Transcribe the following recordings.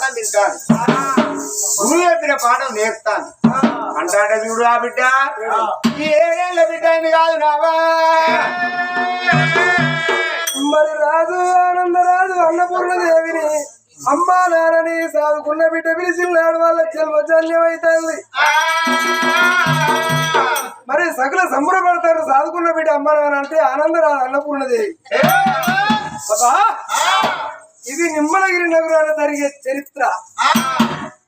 అన్నం తింటాను. గురువు చెప్పిన పాఠం నేర్పుతాను. అంటాడ చూడు ఆ బిడ్డ. ఏడేళ్ళ బిడ్డ అయింది కాదు నావా. మరి రాజు ఆనందరాజు అన్నపూర్ణ దేవిని అమ్మా నాన్నని సాదుకున్న బిడ్డ పిలిచిన్నాడు వాళ్ళ జన్మజన్యం అవుతుంది మరి సకల సంబరపడతారు సాదుకున్న బిడ్డ అమ్మ నాన్న అంటే ఆనందరాజు అన్నపూర్ణదేవి. ఇది నిమ్మలగిరి నగరాన జరిగే చరిత్ర.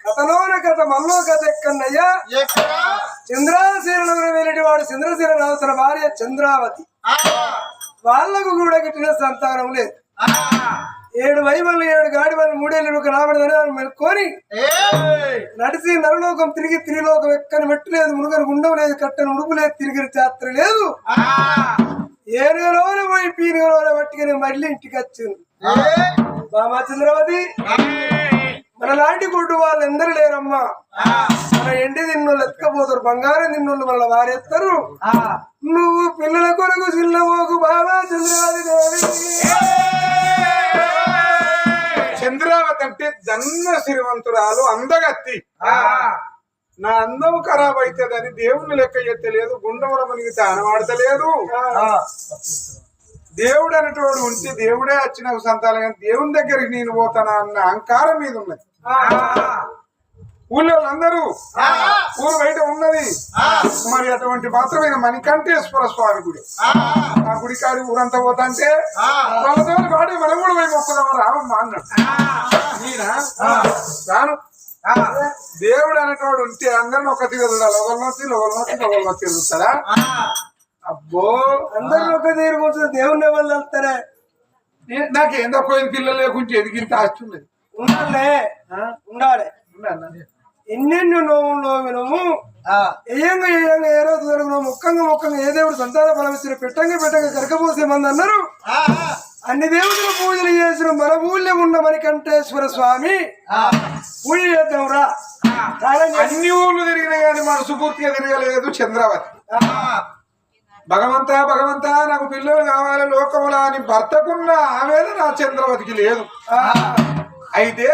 కథలోన కథ మల్లో కథ ఎక్కన్నయ్యా? చంద్రాశీల నగరం వెళ్ళేటి వాడు చంద్రశీల రావు తన భార్య చంద్రావతి. వాళ్ళకు కూడా గిట్టిన సంతానం లేదు. ఏడు వైమల్ని ఏడు గాడి వల్ల మూడేళ్ళు ఒక రాబడి మెలుకొని నడిచి నరలోకం తిరిగి త్రిలోకం ఎక్కని మెట్టు లేదు మునుగని గుండం లేదు కట్టని ఉడుపు లేదు తిరిగిన చాత్ర లేదు. ఏనుగలోనే పోయి పీనుగలోనే పట్టుకుని మళ్ళీ ఇంటికి వచ్చింది బామా చంద్రవతి మన లాంటి గుడ్డు వాళ్ళు ఎందరు లేరమ్మా మన ఎండి తిన్నోళ్ళు ఎత్తుకపోతారు బంగారం తిన్నోళ్ళు మన వారెత్తారు. నువ్వు పిల్లల కొరకు చిన్నమోకు బాబా చంద్రవతి దేవి. చంద్రావతి అంటే జన్మ శ్రీమంతురాలు అందగత్తి. నా అందం ఖరాబ్ అవుతుందని దేవుని లెక్క ఎత్తలేదు గుండముల మునిగి తానవాడతలేదు దేవుడు అనేటోడు ఉంటే దేవుడే వచ్చిన సంతానం. కానీ దేవుని దగ్గరికి నేను పోతానా అన్న అహంకారం మీద ఉన్నది. ఊళ్ళో అందరూ ఊరు బయట ఉన్నది. మరి అటువంటి మాత్రమైన మణికంఠేశ్వర స్వామి గుడి. ఆ. గుడి కాడి ఊరంతా పోతాంటే వాళ్ళతో వాడి మనం కూడా పోయి మొక్కుదాం రావమ్మా అన్నాడు. రాను. దేవుడు అనేటోడు ఉంటే అందరిని ఒక తిరుగుతాడు ఒకరినొచ్చి ఒకరినొచ్చి ఒకరినొచ్చి తిరుగుతాడా అబ్బో అందరూ ఒక తీరు కూర్చొని దేవుని వాళ్ళు వెళ్తారే నాకేం తక్కువ పిల్లలు లేకుంటే ఎదిగింత ఆస్తి ఉన్నది. ఉండాలే. ఉండాలి. ఎన్నెన్ని నోవు నోవినము ఏయంగా ఏయంగా ఏ రోజు జరుగును ముఖంగా ముఖంగా ఏ దేవుడు సంతాన ఫలం ఇచ్చిన పెట్టంగా పెట్టంగా కరకపోసే మంది అన్నారు అన్ని దేవుడుల పూజలు చేసిన మన ఊళ్ళో ఉన్న మణికంఠేశ్వర స్వామి. పూజ చేద్దాం రా. అన్ని ఊళ్ళు తిరిగినా కానీ మనసు పూర్తిగా తిరగలేదు చంద్రావతి. భగవంతా భగవంతా నాకు పిల్లలు కావాలి లోకంలో అని భర్తకున్న ఆవేదన నా చంద్రవతికి లేదు. అయితే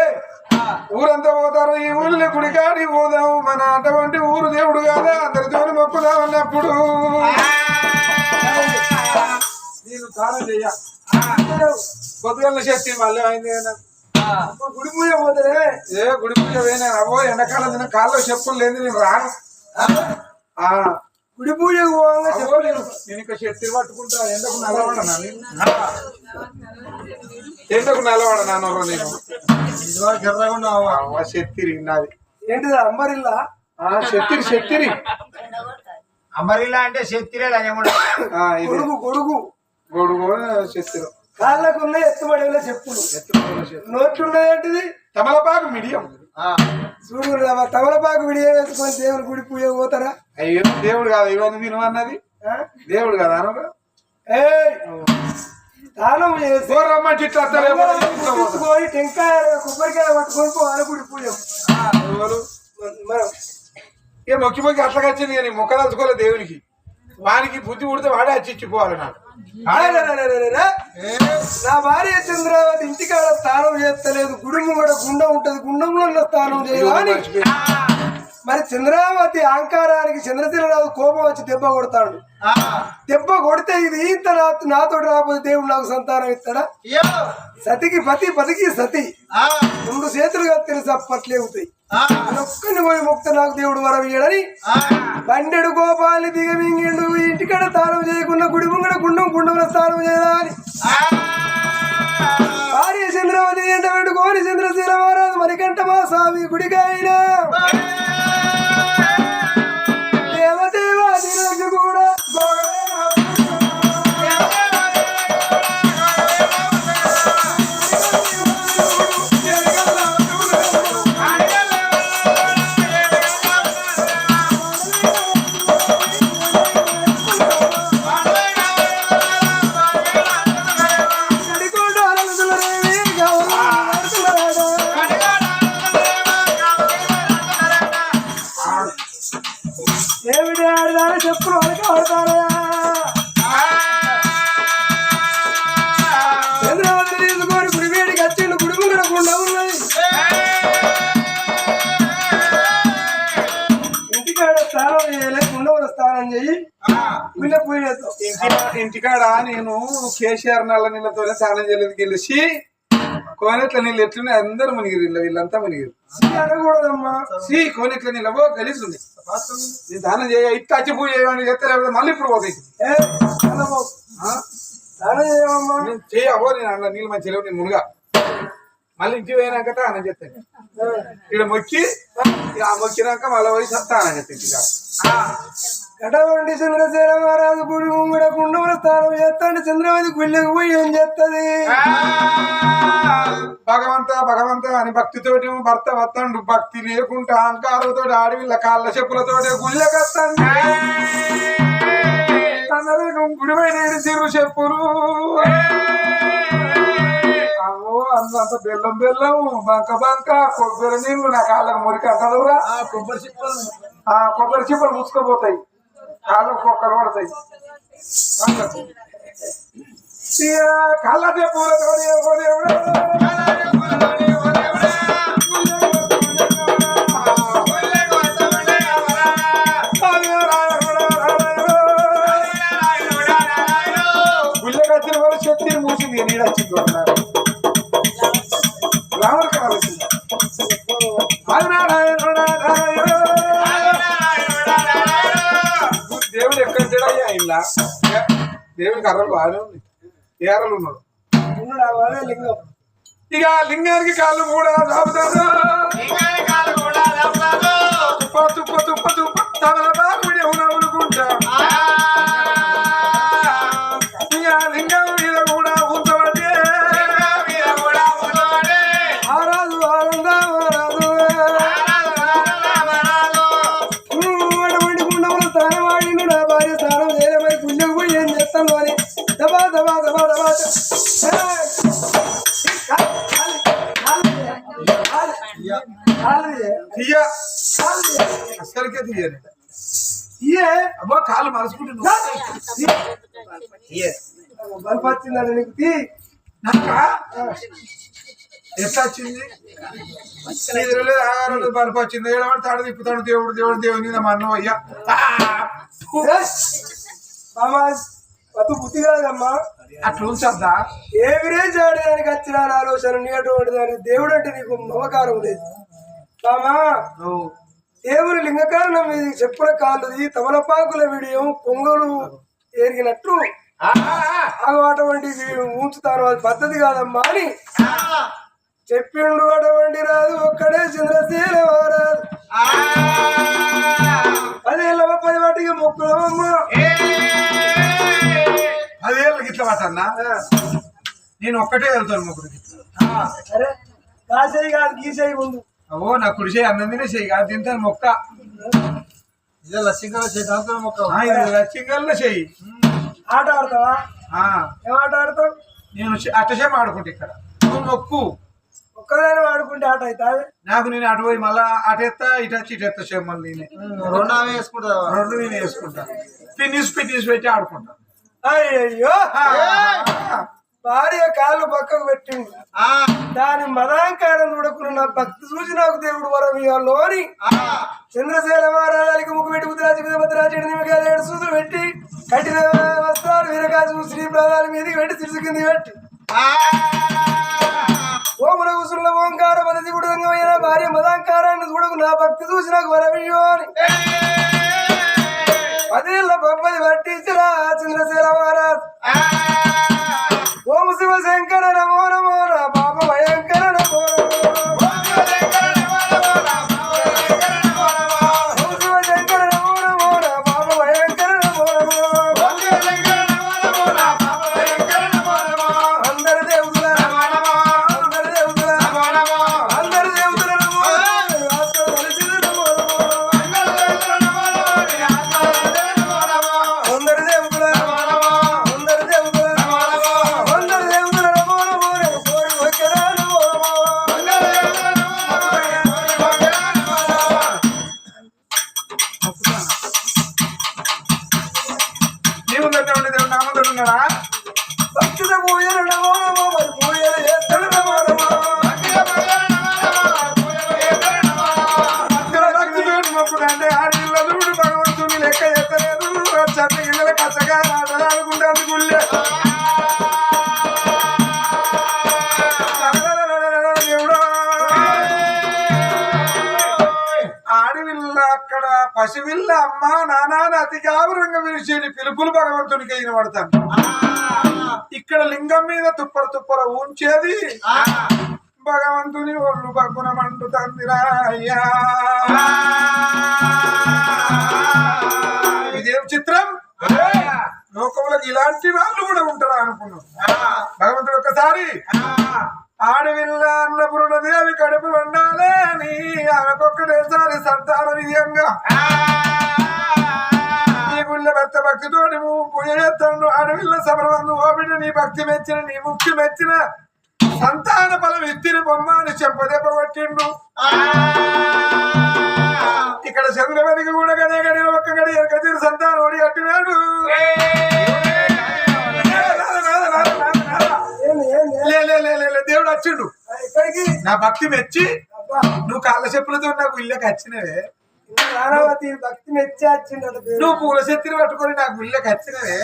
ఊరంతా పోతారు ఈ ఊళ్ళో గుడికాడి పోదాం మన అటువంటి ఊరు దేవుడు కాదా అందరితో మొక్కుదాం అన్నప్పుడు. నేను తాను చెయ్య. పొద్దుగల శక్తి మళ్ళీ అయింది గుడి పూజ పోతే ఏ గుడి పూజ పోయినా అవో ఎండాకాలం తిన కాళ్ళు చెప్పులు లేదు నేను రాను. గుడి పూజకు పోగా అవో నేను ఇక పట్టుకుంటా ఎండకు నేను? ఎండకు నాది. ఏంటిది అంబరిల్లా? ఆ శక్తిరి శక్తిరి అమరిల్లా అంటే ఇది. గొడుగు గొడుగు. గొడుగు శక్తిరు కాళ్ళకున్న ఎత్తుబడిన చెప్పులు. నోట్లున్నది ఏంటిది? తమలపాకు మిడియం. చూడు తమలపాకు విడియ వేసుకొని దేవుని గుడి పూజ పోతారా? అయ్యో దేవుడు కాదు ఇవన్నీ నేను అన్నది? దేవుడు కదా అనగా ఏయ్! దానం చేసి తీసుకొని టెంకాయ కొబ్బరికాయ పట్టుకొని పోవాలి గుడి పూజ. మనం. ఏ మొక్కి మొక్కి అట్లా వచ్చింది కానీ మొక్క తలుచుకోలే దేవునికి. వానికి బుద్ధి పుడితే వాడే వచ్చి ఇచ్చిపోవాలి నాకు. నా భార్య చంద్రావతి ఇంటికాడ స్నానం చేస్తలేదు. గుడి ముంగడ గుండం ఉంటది. గుండంలో ఉన్న స్నానం చేయాలని మరి చంద్రావతి అహంకారానికి చంద్రశీలరావు కోపం వచ్చి దెబ్బ కొడతాడు. దెబ్బ కొడితే ఇది ఇంత నా- నాతోటి రాకపోతే దేవుడు నాకు సంతానం ఇస్తాడా? సతికి పతి పతికి సతి. రెండు చేతులు కత్తిని చప్పట్లు అవుతాయి ఒక్కని పోయి ముక్త నాకు దేవుడు వరం ఇయ్యడని బండెడు గోపాలని దిగమింగిండు. ఇంటికాడ తానం చేయకుండా గుడి ముంగడ గుండం గుండంలో స్నానం చేయాలి భార్య చంద్రవతి ఎంట పెట్టుకోని చంద్రశీల మహారాజు మరికంట మా స్వామి గుడికాయన ఇంటికాడ నేను కేసీఆర్ నల్ల నీళ్ళతో స్నానం చేయలేదు గెలిచి కోనెట్ల నీళ్ళు ఎట్లున్నాయి? అందరు మునిగిరు వీళ్ళు వీళ్ళంతా మునిగిరు అనకూడదమ్మా. సి కోనెట్ల నీళ్ళు ఓ గలీజ్ ఉంది నేను దానం చేయ ఇట్లా అచ్చి పూజ చేయమని చెప్తే మళ్ళీ ఇప్పుడు పోతాయి. చేయమమ్మా నేను చేయవో నేను అన్న నీళ్ళు మంచి లేవు నేను మునుగా. మళ్ళీ ఇంటికి పోయినాక అని చెప్తాను ఇక్కడ మొక్కి ఆ మొక్కినాక మళ్ళీ పోయి చెప్తానని చెప్తాను కటవండి చంద్రసేన మహారాజు గుడి ముంగడ కుండముల స్నానం చేస్తాను చంద్రవతి గుళ్ళకి పోయి ఏం చేస్తుంది? భగవంత భగవంత అని భక్తితోటి భర్త వత్తండు. భక్తి లేకుండా అహంకారంతో ఆడవిళ్ళ కాళ్ళ చెప్పులతోటి గుళ్ళకత్తండి అందరూ గుడిపై నేను తిరుగు చెప్పులు. అంత బెల్లం బెల్లం బంక బంక కొబ్బరి నీళ్ళు నా కాళ్ళకు మురికి అంటదురా కొబ్బరి చిప్పలు. ఆ కొబ్బరి చిప్పలు ముచ్చుకోపోతాయి కాళ్ళకు కుక్కలు పడతాయి కళ్ళ చెప్పులతో ఏరలు ఉన్నాడు ఉన్నాడు ఇక లింగానికి కాళ్ళు కూడా చాపుతాడు తీయని ఇయే? అబ్బా కాళ్ళు మలుచుకుంటున్నావు. బల్బ్ వచ్చిందండి నీకు? ఎట్లా వచ్చింది ఆరు బల్బు వచ్చింది ఏడవాడు తాడు తిప్పుతాడు దేవుడు దేవుడు దేవుని మీద మా అన్న అయ్యా. బుద్ధి కాదమ్మా. అట్లా ఉంచద్దా? ఏ విరేజ్ ఆడడానికి వచ్చిన ఆలోచన నీ అటువంటి దేవుడు అంటే నీకు మమకారం లేదు. మామా దేవుని లింగకారణం మీద చెప్పుల కాళ్ళది తమలపాకుల విడియం పొంగలు ఎరిగినట్టు అటువంటి ఉంచుతాను. అది పద్ధతి కాదమ్మా అని చెప్పిండు అటువంటి రాదు. ఒక్కడే చంద్రశీల రాదు పదేళ్ళ పది వాటికి మొక్కులమ్మా పదేళ్ళకి ఇట్లా పట్టన్నా నేను ఒక్కటే వెళ్తాను ముగ్గురికి సరే. కాసేయి కాదు గీసేయి ముందు. ఓ నా కుడి చేయి అన్నం తినే చేయి కాదు తింటాను మొక్క. ఇదే లక్ష్యంగా చేద్దాం మొక్క ఆ, ఇది లక్ష్యంగా చెయ్యి ఆట ఆడతావా? ఏం ఆట ఆడతావు? నేను అట్టసేమ ఆడుకుంటా ఇక్కడ. నువ్వు మొక్కు. ఒక్కదాని ఆడుకుంటే ఆట అవుతుంది నాకు నేను అటు పోయి మళ్ళా అటు ఎత్తా ఇటు వచ్చి ఇటు ఎత్తా సేమల్ నేనే. రెండు ఆమె వేసుకుంటా. రెండు నేను వేసుకుంటా. పిన్నిస్ పిన్నిస్ పెట్టి ఆడుకుంటా. అయ్యో భార్య కాళ్ళు పక్కకు పెట్టిండు దాని మదాంకారం చూడకుండా నా భక్తి చూసి నాకు దేవుడు వరం ఇవ్వాలోని చంద్రశేల మహారాజానికి ముక్కు పెట్టి భద్రాజు నిమ్మకాయలు ఏడు సూదులు పెట్టి కట్టిన వస్త్రాలు వీరకాజు శ్రీ ప్రాణాల మీదకి పెట్టి తిరుసు కింది పెట్టి. ఓముల కుసుల ఓంకార పద్ధతి రంగమైన భార్య మదాంకారాన్ని చూడకు నా భక్తి చూసి నాకు వరమియ్యో అని. పదేళ్ళ బొబ్బది పట్టించరా చంద్రశేల మహారాజ్. శంకర నమో నమో. పసివిల్ల అమ్మ నానా అతి గాబరంగా పిలిచేది పిలుపులు భగవంతునికి అయిన పడతాను ఇక్కడ లింగం మీద తుప్పర తుప్పర ఉంచేది భగవంతుని ఒళ్ళు పక్కున మండుతందిరా అయ్యా. ఇదేం చిత్రం? లోకంలోకి ఇలాంటి వాళ్ళు కూడా ఉంటారా అనుకున్నాం. భగవంతుడు ఒక్కసారి ఆడవిల్ల అన్నపురుడది అవి కడుపు వండాలే అని ఆమెకొక్కటేసారి సంతాన విజయంగా నీ గుళ్ళ భర్త భక్తితో నువ్వు పూజ చేస్తాను ఆడవిల్ల సమరవందు ఓపిడి నీ భక్తి మెచ్చిన నీ ముక్తి మెచ్చిన సంతాన బలం ఎత్తిన బొమ్మ అని చెంపదెబ్బ కొట్టిండు. ఇక్కడ చంద్రమణికి కూడా గదే గడి ఒక్క గడి సంతానం ఓడి కట్టినాడు లే, లే, లే, లే, లే, దేవుడు వచ్చిండు. నా భక్తి మెచ్చి అబ్బా. నువ్వు కాళ్ళ చెప్పులతో నాకు ఇళ్ళకి వచ్చినవే. భక్తి మెచ్చి వచ్చిండట దేవుడు. నువ్వు పూల చెత్తిని పట్టుకొని నాకు ఇళ్ళకి వచ్చినవే.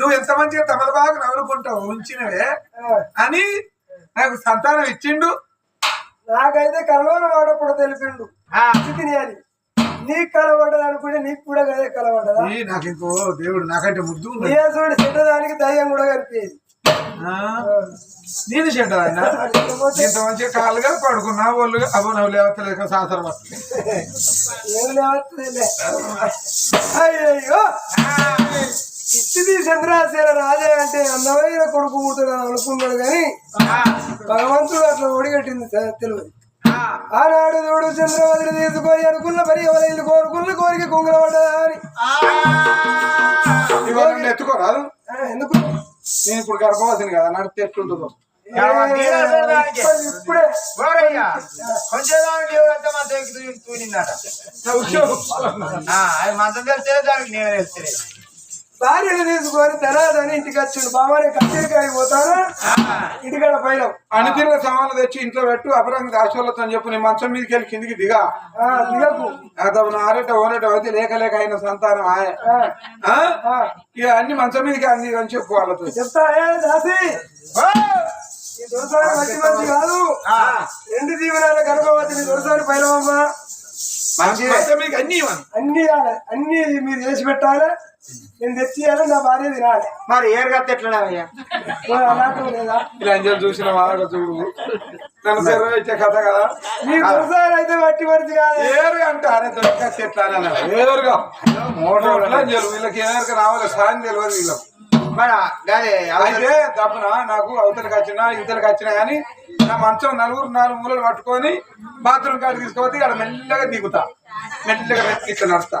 నువ్వు ఎంత మంచిగా తమలబాగు నవ్వుకుంటావు ఉంచినవే. అని నాకు సంతానం ఇచ్చిండు. నాకైతే కలవని వాడప్పుడు తెలిపిండు. అని నీకు కలవడ్డది అనుకుంటే నీకు కూడా కదే కలవడ్డదా ఈ నాకు ఇంకో దేవుడు నాకంటే ముద్దు చెడ్డదానికి దయ్యం కూడా కనిపించేది. నేను చెడ్డ ఆయన. ఇంత మంచిగా కాళ్ళుగా పడుకున్నా వాళ్ళు అబ్బో నవ్వు సాసరం లేవట్లేదులే. అయ్యయ్యో! ఇచ్చిది చంద్రాసేన రాజే అంటే అందమైన కొడుకు అని అనుకున్నాడు కానీ భగవంతుడు అట్లా ఓడిగట్టింది తె- తెలియదు ఆనాడు చూడు చంద్రవదిని తీసుకొని అనుకున్న మరి ఎవరైనా కోరుకున్న కోరిక కుంగలపడ్డా అని. ఎందుకు? నేను ఇప్పుడు గర్భవతిని కదా నడితే ఎట్లుంటుందో. ఇప్పుడు- ఇప్పుడే. ఓరయ్యా కొంచెం దానికి దేవుడు అంతా మంచం ఎక్కి తూ- తూనిందట నా ఉద్యోగం. ఆ, అది మంచం తెలిస్తే దానికి నేను తెలిస్తే భార్యను తీసుకొని తెరాదని ఇంటికి వచ్చిండు. బాబాని కచేరికాడికి పోతాను? ఇంటికాడ పైన. అణితిన్న సామాన్లు తెచ్చి ఇంట్లో పెట్టు అపరంగ దాశోళ్ళతో చెప్పు నేను మంచం మీదకి వెళ్ళి కిందికి దిగా. ఆ, దిగకు. అతను ఆరేట ఓనేట అయితే లేక లేక అయిన సంతానం ఆయ. ఇక అన్ని మంచం మీదకి అంది అని చెప్పు వాళ్ళతో. చెప్తా మంచి మంచి కాదు. రెండు జీవనాల గర్భవతిని దొరసారి పైలవమ్మ అన్ని అన్ని. అన్ని మీరు చేసి పెట్టాలి. నేను తెచ్చి ఇవ్వాలి నా భార్య తినాలి. మరి ఏరుగత్త ఎట్లనావయ్యా ఓ, అలాంటి లేదా? ఇలా అంజలు చూసిన వాళ్ళ చూడు. నన్ను సెర్ర పెట్టే కథ కదా. మీ దొరసారి అయితే మట్టి మనిషి కాదు. ఏరుగా అంటే అరే దొరక చెట్లా ఏరుగా. మోటార్ అంజలు వీళ్ళకి ఏరుగా రావాలి సాయం తెలియదు వీళ్ళకి. మరి అయితే తప్పున నాకు అవతలకి వచ్చినా ఇవతలకి వచ్చినా కానీ నా మంచం నలుగురు నాలుగు మూలలు పట్టుకొని బాత్రూమ్ కాడ తీసుకుపోతే ఇక్కడ మెల్లగా దిగుతా. మెల్లగా మెల్లగా ఇట్లా నడుస్తా.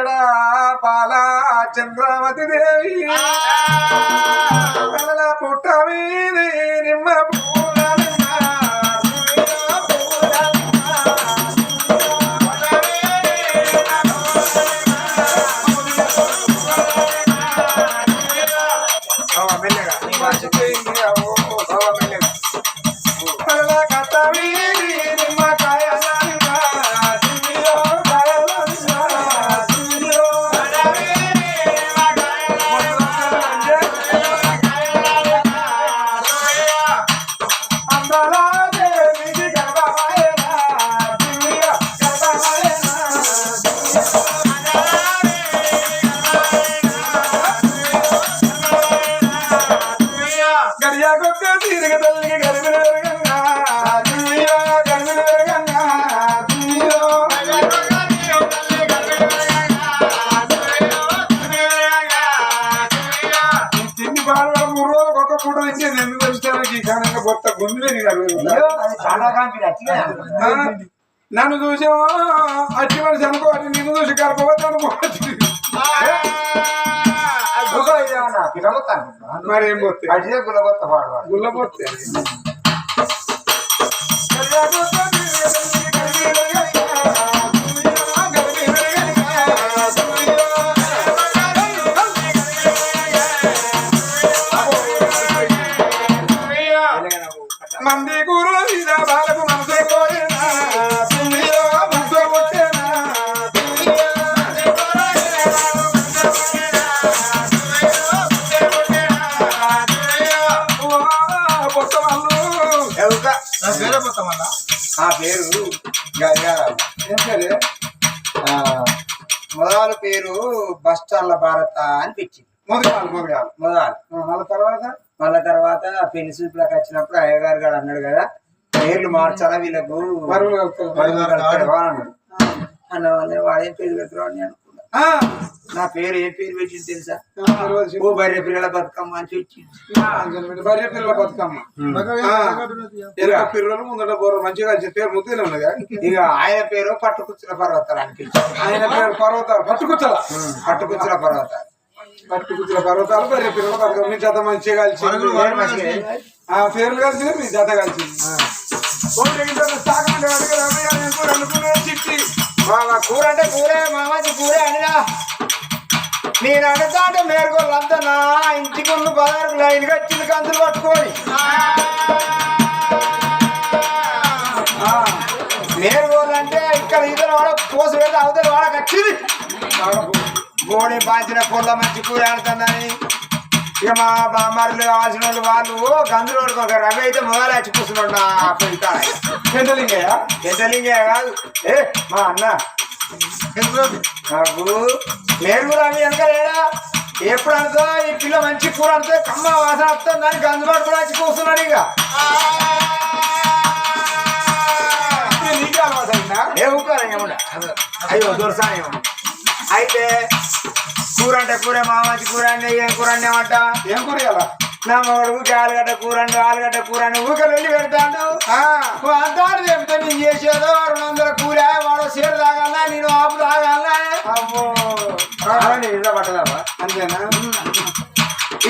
ఎక్కడ పాల చంద్రావతి దేవి. కలల పుట్ట మీది నిమ్మ నన్ను చూసావా? అచ్చి మనిషి అనుకోవాలి నిన్ను చూసి గర్భవతి అనుకోవచ్చు మరి పోతే? అడిగే గులగొత్త గుల్లపోతే పేరు గంగారావు ఏం పేరు? ఆ, మొదలు పేరు బస్ స్టాండ్ల భారత అని పెట్టింది. మొదలు మొదలు మొదలు మళ్ళీ తర్వాత? మళ్ళా తర్వాత పెళ్ళి చూపులకు వచ్చినప్పుడు అయ్యగారు గారు అన్నాడు కదా పేర్లు మార్చాలా వీళ్ళకు? అన్నాడు అన్న వాళ్ళే వాడేం పేరు అనుకున్నా ఆ, నా పేరు ఏ పేరు పెట్టింది తెలుసా. ఓ బర్రె పిల్లల బతుకమ్మ అని భార్య పిల్లల బతుకమ్మ. పిల్లలు ముందట బోర్ర మంచిగా పేరు ముద్దునే ఉన్నదా ఇక ఆయన పేరు పట్టుకుచ్చుల పర్వతాలు ఆయన పేరు పర్వతాలు పట్టుకుచ్చల. పట్టుకుచ్చుల పర్వతాలు. పట్టుకుచ్చుల పర్వతాలు భార్య పిల్లల బతుకమ్మ జత మంచిగా కలిసి. ఆ పేర్లు కలిసి మీ జత కలిసి. మామ కూర అంటే కూరే అనిరా నేను మేరగోళ్ళంతా నా ఇంటికి ఉన్న పదహారు లైన్ వచ్చింది కందులు పట్టుకొని. ఆ, మేరగోళ్ళు అంటే ఇక్కడ ఇద్దరు వాడ కోసి పెడితే అవతల వచ్చింది సాగపు. గోడి పాంచిన పొల్ల మంచి కూర ఆడుతుందని. ఇక మా బామ్మర్లు కావాల్సిన వాళ్ళు వాళ్ళు గందులు పడుకోక రవి అయితే మొదలు వచ్చి కూర్చున్నాడు నా పెద్దలింగయ్య? ఎంతలింగే కాదు. ఏ మా అన్న. నాకు నేను రవి వెనక లేడా ఎప్పుడు అనుకో ఈ పిల్ల మంచి కూర అంటే కమ్మ వాసన వస్తుంది దానికి అందుబాటు కూడా వచ్చి కూర్చున్నాడు ఇక. నీకే అలవాటు అయిందా ఏ ఊకాలి ఏమన్నా? అయ్యో ఏమన్నా అయితే కూర అంటే కూర మా మంచి కూర అంటే ఏం కూర అంట ఏం కూర ఇయ్యాల? నా మొగుడు ఊకే ఆలుగడ్డ కూర అంటే ఆలుగడ్డ కూర అని ఊకలు వెళ్ళి పెడతాడు. అంతాడు చెప్తే నేను చేసేదో రెండు వందల కూర వాడు సీర తాగాలా నేను ఆపు తాగాలా అమ్మో. ఇంట్లో పట్టదామా అంతేనా?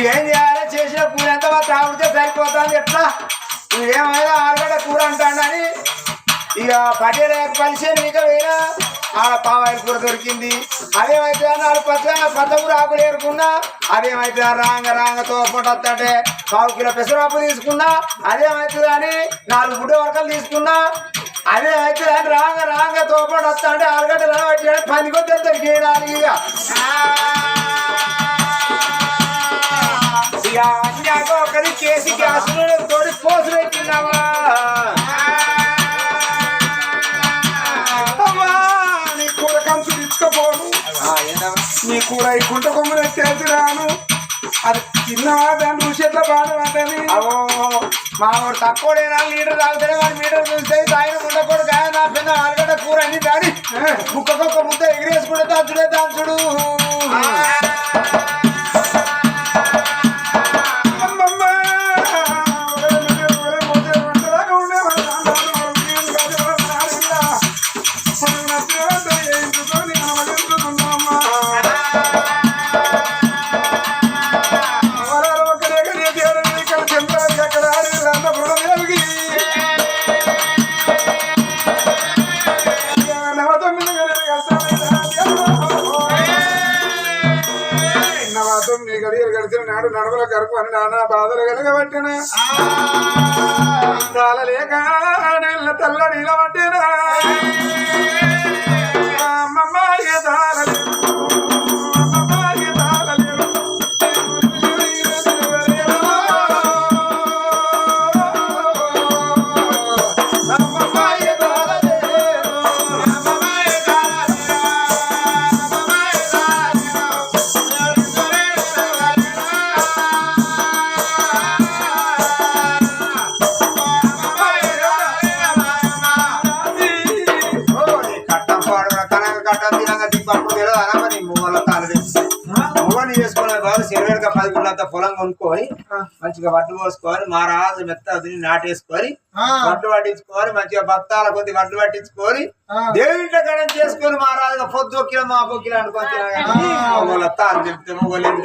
ఏం చేయాలి? చేసిన కూర ఎంత మా తాగుడితే సరిపోతుంది ఎట్లా? ఇదేమైనా ఆలుగడ్డ కూర అంటాడని? ఇక పటేల కలిసి నీకు వేరా. ఆడ పావాయిల కూర దొరికింది. అదేమైతే నాలుగు పచ్చ పచ్చకూర ఆకులు ఏరుకున్నా అదేమైతే రాంగ రాంగ తోపంటే పావు కిలో పెసరాపు తీసుకున్నా అదేమైతుంది అని నాలుగు గుడ్డ వరకలు తీసుకున్నా అదేమైతే అని రాంగ రాంగ తోపండి వస్తా అంటే ఆలుగడ్డ రాబట్టి పది కొద్ది దొరికేయడానికి ఇక. ఇక ఒకరి చేసి గ్యాస్ తోడి పోసు పెట్టినావా? తీసుకుపోను నీ కూర ఈ గుంట కొమ్ములు ఎత్తేసి రాను అది తిన్నవా దాని ఎట్లా బాగుంటుంది అవో మా వాడు తక్కువడేనా లీటర్ తాగుతాడే వాడు మీటర్ చూస్తే తాగిన ఉండకూడదు కాయ నా పిన్న ఆలుగడ్డ కూర అన్ని దాడి ముక్కకొక్క ముద్ద ఎగిరేసుకుంటే దంచుడే దంచుడు నాడు నడవల కరకు అని నానా బాధలు కలగబట్టిన తాళలేక నెల్ల తల్ల నిలబట్టిన అమ్మమ్మాయి కొనుక్కొని మంచిగా వడ్లు పోసుకొని మా రాజు మెత్త నాటేసుకొని వడ్లు పట్టించుకొని మంచిగా బత్తాల కొద్ది వడ్లు పట్టించుకొని దేవుళ్ళ గణం చేసుకొని మా రాజుగా పొద్దు ఒక్కిల మా పొక్కిల అనుకొని తినగా మూగల తాను చెప్తే మూగలేదు